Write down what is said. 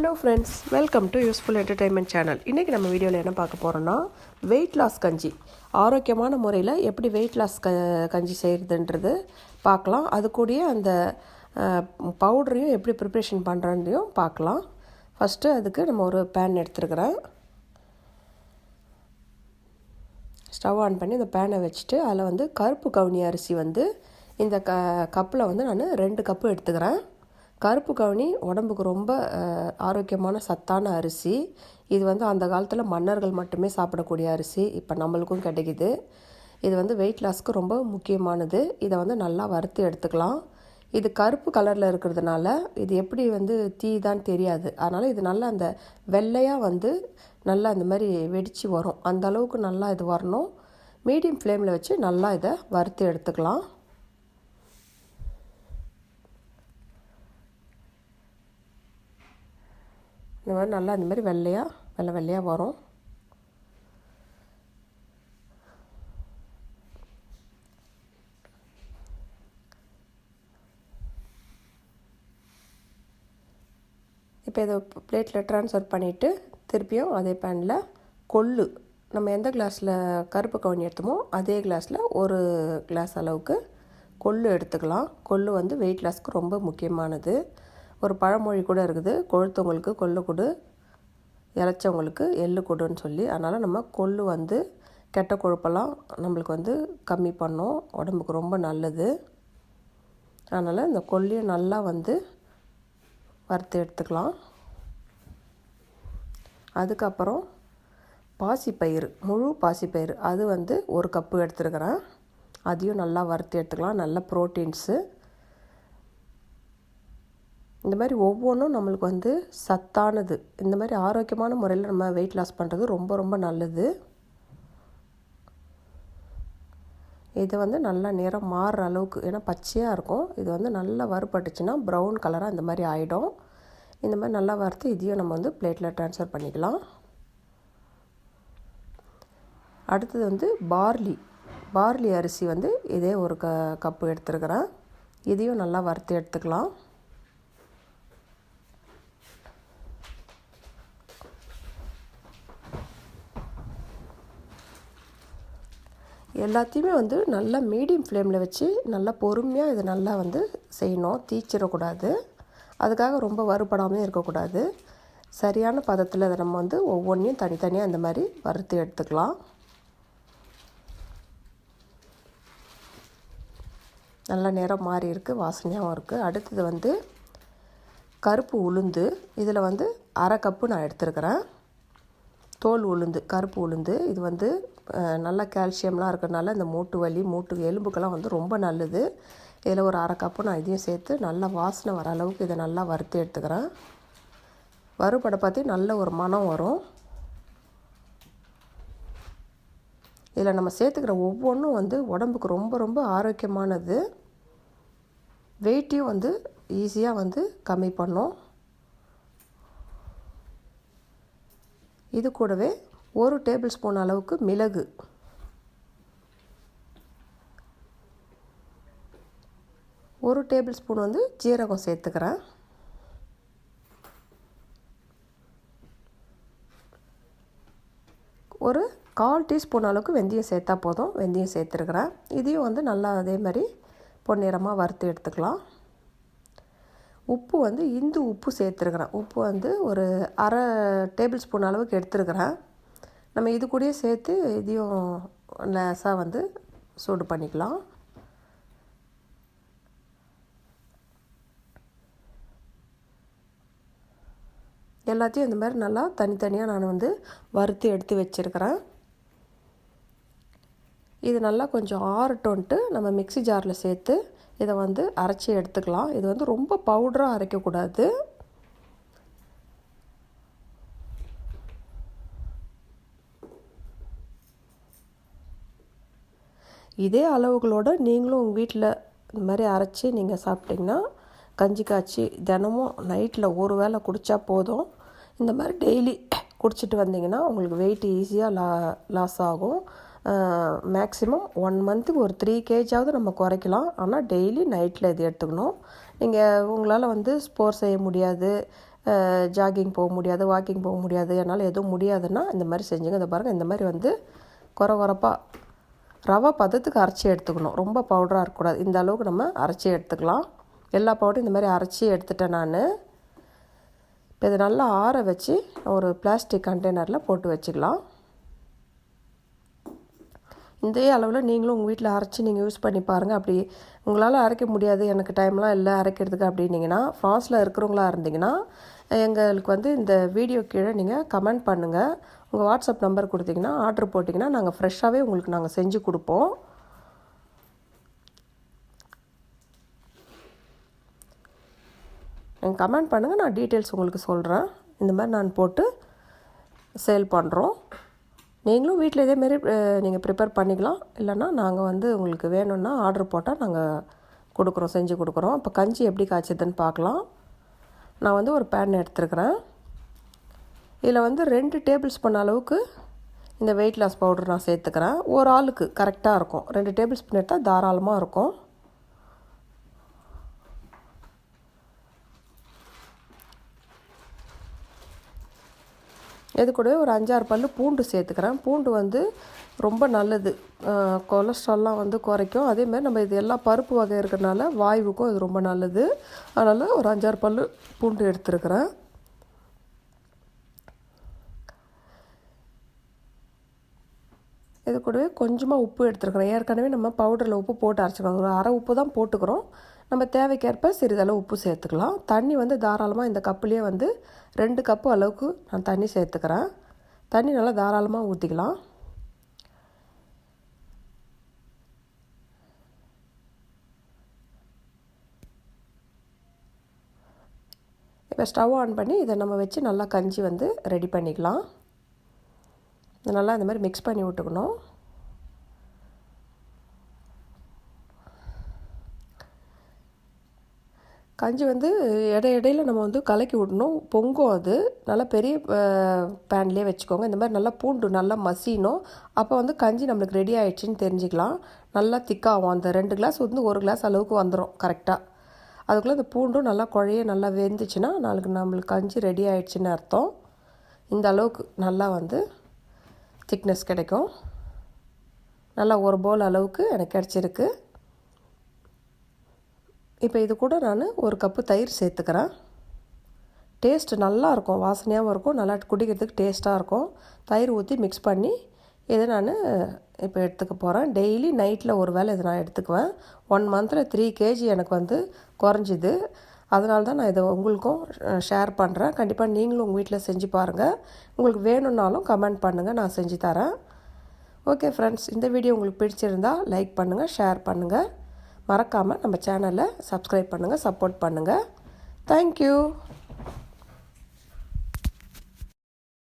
Hello friends welcome to useful entertainment channel இன்றைக்கி நம்ம வீடியோவில் என்ன பார்க்க போகிறோன்னா வெயிட் லாஸ் கஞ்சி. ஆரோக்கியமான முறையில் எப்படி வெயிட் லாஸ் க கஞ்சி செய்கிறதுன்றது பார்க்கலாம். அது கூடயே அந்த பவுடரையும் எப்படி ப்ரிப்ரேஷன் பண்ணுறதையும் பார்க்கலாம். ஃபஸ்ட்டு அதுக்கு நம்ம ஒரு பேன் எடுத்துருக்குறேன். ஸ்டவ் ஆன் பண்ணி அந்த பேனை வச்சுட்டு அதில் வந்து கருப்பு கவுனி அரிசி வந்து இந்த க கப்பில் வந்து நான் ரெண்டு கப்பு எடுத்துக்கிறேன். கருப்பு கவுனி உடம்புக்கு ரொம்ப ஆரோக்கியமான சத்தான அரிசி. இது வந்து அந்த காலத்தில் மன்னர்கள் மட்டுமே சாப்பிடக்கூடிய அரிசி. இப்போ நம்மளுக்கும் கிடைக்குது. இது வந்து வெயிட் லாஸ்க்கு ரொம்ப முக்கியமானது. இதை வந்து நல்லா வறுத்து எடுத்துக்கலாம். இது கருப்பு கலரில் இருக்கிறதுனால இது எப்படி வந்து தீதான்னு தெரியாது. அதனால் இது நல்லா அந்த வெள்ளையாக வந்து நல்லா அந்த மாதிரி வெடித்து வரும். அந்த அளவுக்கு நல்லா இது வரணும். மீடியம் ஃப்ளேமில் வச்சு நல்லா இதை வறுத்து எடுத்துக்கலாம். இந்த மாதிரி நல்லா இந்த மாதிரி வெள்ளையாக வெள்ளை வெள்ளையாக வரும். இப்போ இதை பிளேட்டில் ட்ரான்ஸ்ஃபர் பண்ணிவிட்டு திருப்பியும் அதே பேனில் கொள்ளு. நம்ம எந்த கிளாஸில் கருப்பு கவுனி எடுத்தோமோ அதே கிளாஸில் ஒரு கிளாஸ் அளவுக்கு கொள்ளு எடுத்துக்கலாம். கொள்ளு வந்து வெயிட் லாஸ்க்கு ரொம்ப முக்கியமானது. ஒரு பழமொழி கூட இருக்குது. கொழுத்தவங்களுக்கு கொள்ளு கொடு இளைச்சவங்களுக்கு எள்ளு கொடுன்னு சொல்லி. அதனால் நம்ம கொள்ளு வந்து கெட்ட கொழுப்பெல்லாம் நம்மளுக்கு வந்து கம்மி பண்ணும். உடம்புக்கு ரொம்ப நல்லது. அதனால் இந்த கொல்லியை நல்லா வந்து வறுத்து எடுத்துக்கலாம். அதுக்கப்புறம் பாசிப்பயிறு முழு பாசிப்பயிறு. அது வந்து ஒரு கப்பு எடுத்துருக்கிறேன். அதையும் நல்லா வறுத்து எடுத்துக்கலாம். நல்ல ப்ரோட்டீன்ஸு. இந்த மாதிரி ஒவ்வொன்றும் நம்மளுக்கு வந்து சத்தானது. இந்த மாதிரி ஆரோக்கியமான முறையில் நம்ம வெயிட் லாஸ் பண்ணுறது ரொம்ப ரொம்ப நல்லது. இது வந்து நல்லா நிறம் மாறுற அளவுக்கு ஏன்னா பச்சையாக இருக்கும். இது வந்து நல்லா வறுபட்டுச்சுன்னா ப்ரௌன் கலராக இந்த மாதிரி ஆகிடும் இந்த மாதிரி நல்லா வறுத்து இதையும் நம்ம வந்து பிளேட்டில் ட்ரான்ஸ்ஃபர் பண்ணிக்கலாம். அடுத்தது வந்து பார்லி பார்லி அரிசி வந்து இதே ஒரு க கப்பு எடுத்துருக்கிறேன். இதையும் நல்லா வறுத்து எடுத்துக்கலாம். எல்லாத்தையுமே வந்து நல்லா மீடியம் ஃப்ளேமில் வச்சு நல்லா பொறுமையாக இதை நல்லா வந்து செய்யணும். தீச்சிடக்கூடாது. அதுக்காக ரொம்ப வறுபடாமல் இருக்கக்கூடாது. சரியான பதத்தில் அதை நம்ம வந்து ஒவ்வொன்றையும் தனித்தனியாக இந்த மாதிரி வறுத்து எடுத்துக்கலாம். நல்ல நேரம் மாறி இருக்குது வாசனையாகவும் இருக்குது அடுத்தது வந்து கருப்பு உளுந்து. இதில் வந்து அரை கப்பு நான் எடுத்துருக்கிறேன். தோல் உளுந்து கருப்பு உளுந்து இது வந்து நல்லா நல்ல கால்சியம்லாம் இருக்கிறதுனால இந்த மூட்டு வலி மூட்டு எலும்புக்கெல்லாம் வந்து ரொம்ப நல்லது. இதில் ஒரு அரை கப்பு நான் இதையும் சேர்த்து நல்லா வாசனை வர அளவுக்கு இதை நல்லா வறுத்து எடுத்துக்கிறேன். வறுபடை பார்த்து நல்ல ஒரு மனம் வரும். இதில் நம்ம சேர்த்துக்கிற ஒவ்வொன்றும் வந்து உடம்புக்கு ரொம்ப ரொம்ப ஆரோக்கியமானது. வெயிட்டையும் வந்து ஈஸியாக வந்து கம்மி பண்ணும். இது கூடவே ஒரு டேபிள் ஸ்பூன் அளவுக்கு மிளகு. ஒரு டேபிள் ஸ்பூன் வந்து ஜீரகம் சேர்த்துக்கிறேன். ஒரு கால் டீஸ்பூன் அளவுக்கு வெந்தயம் சேர்த்தா போதும். வெந்தயம் சேர்த்துருக்குறேன். இதையும் வந்து நல்லா அதே மாதிரி பொன்னிறமாக வறுத்து எடுத்துக்கலாம். உப்பு வந்து இந்து உப்பு சேர்த்துருக்குறேன். உப்பு வந்து ஒரு அரை டேபிள் ஸ்பூன் அளவுக்கு எடுத்துருக்குறேன். நம்ம இது கூடயே சேர்த்து இதையும் லேசாக வந்து சூடு பண்ணிக்கலாம். எல்லாத்தையும் இந்த மாதிரி நல்லா தனித்தனியாக நான் வந்து வறுத்து எடுத்து வச்சுருக்கிறேன். இது நல்லா கொஞ்சம் ஆறட்டோன்ட்டு நம்ம மிக்ஸி ஜாரில் சேர்த்து இதை வந்து அரைச்சி எடுத்துக்கலாம். இது வந்து ரொம்ப பவுடராக அரைக்கக்கூடாது. இதே அளவுகளோட நீங்களும் உங்கள் வீட்டில் இந்த மாதிரி அரைச்சி நீங்கள் சாப்பிட்டிங்கன்னா கஞ்சி காய்ச்சி தினமும் நைட்டில் ஒரு வேளை குடித்தா போதும். இந்த மாதிரி டெய்லி குடிச்சிட்டு வந்தீங்கன்னா உங்களுக்கு வெயிட் ஈஸியாக லா லாஸ் ஆகும். மேக்ஸிமம் ஒன் மந்த்துக்கு ஒரு த்ரீ கேஜாவது நம்ம குறைக்கலாம். ஆனால் டெய்லி நைட்டில் இது எடுத்துக்கணும். நீங்கள் உங்களால் வந்து ஸ்போர்ட்ஸ் செய்ய முடியாது. ஜாகிங் போக முடியாது வாக்கிங் போக முடியாது. என்னால் எதுவும் முடியாதுன்னா இந்த மாதிரி செஞ்சுங்க. இந்த பாருங்கள் இந்த மாதிரி வந்து குறை குறப்பாக ரவை பதத்துக்கு அரைச்சி எடுத்துக்கணும். ரொம்ப பவுடராக இருக்கக்கூடாது. இந்த அளவுக்கு நம்ம அரைச்சி எடுத்துக்கலாம். எல்லா பவுடரும் இந்த மாதிரி அரைச்சி எடுத்துட்டேன் நான். இப்போ இதை நல்லா ஆற வச்சு ஒரு பிளாஸ்டிக் கண்டெய்னரில் போட்டு வச்சுக்கலாம். இதே அளவில் நீங்களும் உங்கள் வீட்டில் அரைச்சி நீங்கள் யூஸ் பண்ணி பாருங்கள் அப்படி உங்களால் அரைக்க முடியாது. எனக்கு டைம்லாம் இல்லை அரைக்கிறதுக்கு அப்படின்னீங்கன்னா ஃப்ரான்ஸில் இருக்கிறவங்களா இருந்தீங்கன்னா எங்களுக்கு வந்து இந்த வீடியோ கீழே நீங்கள் கமெண்ட் பண்ணுங்கள் உங்கள் வாட்ஸ்அப் நம்பர் கொடுத்தீங்கன்னா ஆர்டர் போட்டிங்கன்னா நாங்கள் ஃப்ரெஷ்ஷாகவே உங்களுக்கு நாங்கள் செஞ்சு கொடுப்போம். நீங்கள் கமெண்ட் பண்ணுங்கள் நான் டீட்டெயில்ஸ் உங்களுக்கு சொல்கிறேன் இந்த மாதிரி நான் போட்டு சேல் பண்ணுறோம் நீங்களும் வீட்டில் இதேமாரி நீங்கள் ப்ரிப்பேர் பண்ணிக்கலாம். இல்லைன்னா நாங்கள் வந்து உங்களுக்கு வேணும்னா ஆர்டர் போட்டால் நாங்கள் கொடுக்குறோம் செஞ்சு கொடுக்குறோம். இப்போ கஞ்சி எப்படி காய்ச்சதுன்னு பார்க்கலாம். நான் வந்து ஒரு பேன் எடுத்துருக்குறேன். இதில் வந்து ரெண்டு டேபிள் ஸ்பூன் அளவுக்கு இந்த வெயிட் லாஸ் பவுடர் நான் சேர்த்துக்கிறேன். ஒரு ஆளுக்கு கரெக்டாக இருக்கும். ரெண்டு டேபிள் ஸ்பூன் எடுத்தால் தாராளமாக இருக்கும். இது கூடவே ஒரு அஞ்சாறு பல் பூண்டு சேர்த்துக்கிறேன். பூண்டு வந்து ரொம்ப நல்லது. கொலஸ்ட்ரால்லாம் வந்து குறைக்கும். அதேமாதிரி நம்ம இது எல்லா பருப்பு வகை இருக்கிறனால வாயுவுக்கும் இது ரொம்ப நல்லது. அதனால் ஒரு அஞ்சாறு பல் பூண்டு எடுத்துருக்கிறேன். இது கூடவே கொஞ்சமாக உப்பு எடுத்துருக்குறேன். ஏற்கனவே நம்ம பவுடரில் உப்பு போட்டு அரைச்சிக்கலாம் ஒரு அரை உப்பு தான் போட்டுக்கிறோம். நம்ம தேவைக்கேற்ப சிறிதளவு உப்பு சேர்த்துக்கலாம். தண்ணி வந்து தாராளமாக இந்த கப்புலேயே வந்து ரெண்டு கப்பு அளவுக்கு நான் தண்ணி சேர்த்துக்கிறேன். தண்ணி நல்லா தாராளமாக ஊற்றிக்கலாம் இப்போ ஸ்டவ் ஆன் பண்ணி இதை நம்ம வச்சு நல்லா கஞ்சி வந்து ரெடி பண்ணிக்கலாம். நல்லா இந்த மாதிரி மிக்ஸ் பண்ணி விட்டுக்கணும். கஞ்சி வந்து இடை இடையில நம்ம வந்து கலக்கி விடணும். பொங்கும் அது. நல்லா பெரிய பேன்லேயே வச்சுக்கோங்க. இந்த மாதிரி நல்லா பூண்டு நல்லா மசியணும். அப்போ வந்து கஞ்சி நம்மளுக்கு ரெடி ஆகிடுச்சின்னு தெரிஞ்சுக்கலாம். நல்லா திக்காகும். அந்த ரெண்டு கிளாஸ் வந்து ஒரு கிளாஸ் அளவுக்கு வந்துடும் கரெக்டாக அதுக்குள்ளே அந்த பூண்டும் நல்லா குழைய நல்லா வெந்துச்சுன்னா நாளைக்கு நம்மளுக்கு கஞ்சி ரெடி ஆகிடுச்சின்னு அர்த்தம். இந்த அளவுக்கு நல்லா வந்து திக்னஸ் கிடைக்கும். நல்லா ஒரு போல் அளவுக்கு எனக்கு கிடச்சிருக்கு. இப்போ இது கூட நான் ஒரு கப்பு தயிர் சேர்த்துக்கிறேன். டேஸ்ட் நல்லாயிருக்கும் வாசனையாகவும் இருக்கும் நல்லா குடிக்கிறதுக்கு டேஸ்ட்டாக இருக்கும். தயிர் ஊற்றி மிக்ஸ் பண்ணி இதை நான் இப்போ எடுத்துக்க போகிறேன் டெய்லி நைட்டில் ஒரு வேளை இதை நான் எடுத்துக்குவேன். ஒன் மந்தில் த்ரீ கேஜி எனக்கு வந்து குறைஞ்சிது. அதனால தான் நான் இதை உங்களுக்கும் ஷேர் பண்ணுறேன் கண்டிப்பாக நீங்களும் உங்கள் வீட்டில் செஞ்சு பாருங்கள் உங்களுக்கு வேணும்னாலும் கமெண்ட் பண்ணுங்கள் நான் செஞ்சு தரேன். ஓகே ஃப்ரெண்ட்ஸ் இந்த வீடியோ உங்களுக்கு பிடிச்சிருந்தா லைக் பண்ணுங்கள் ஷேர் பண்ணுங்கள் மறக்காமல் நம்ம சேனலை சப்ஸ்கிரைப் பண்ணுங்கள் சப்போர்ட் பண்ணுங்கள் தேங்க்யூ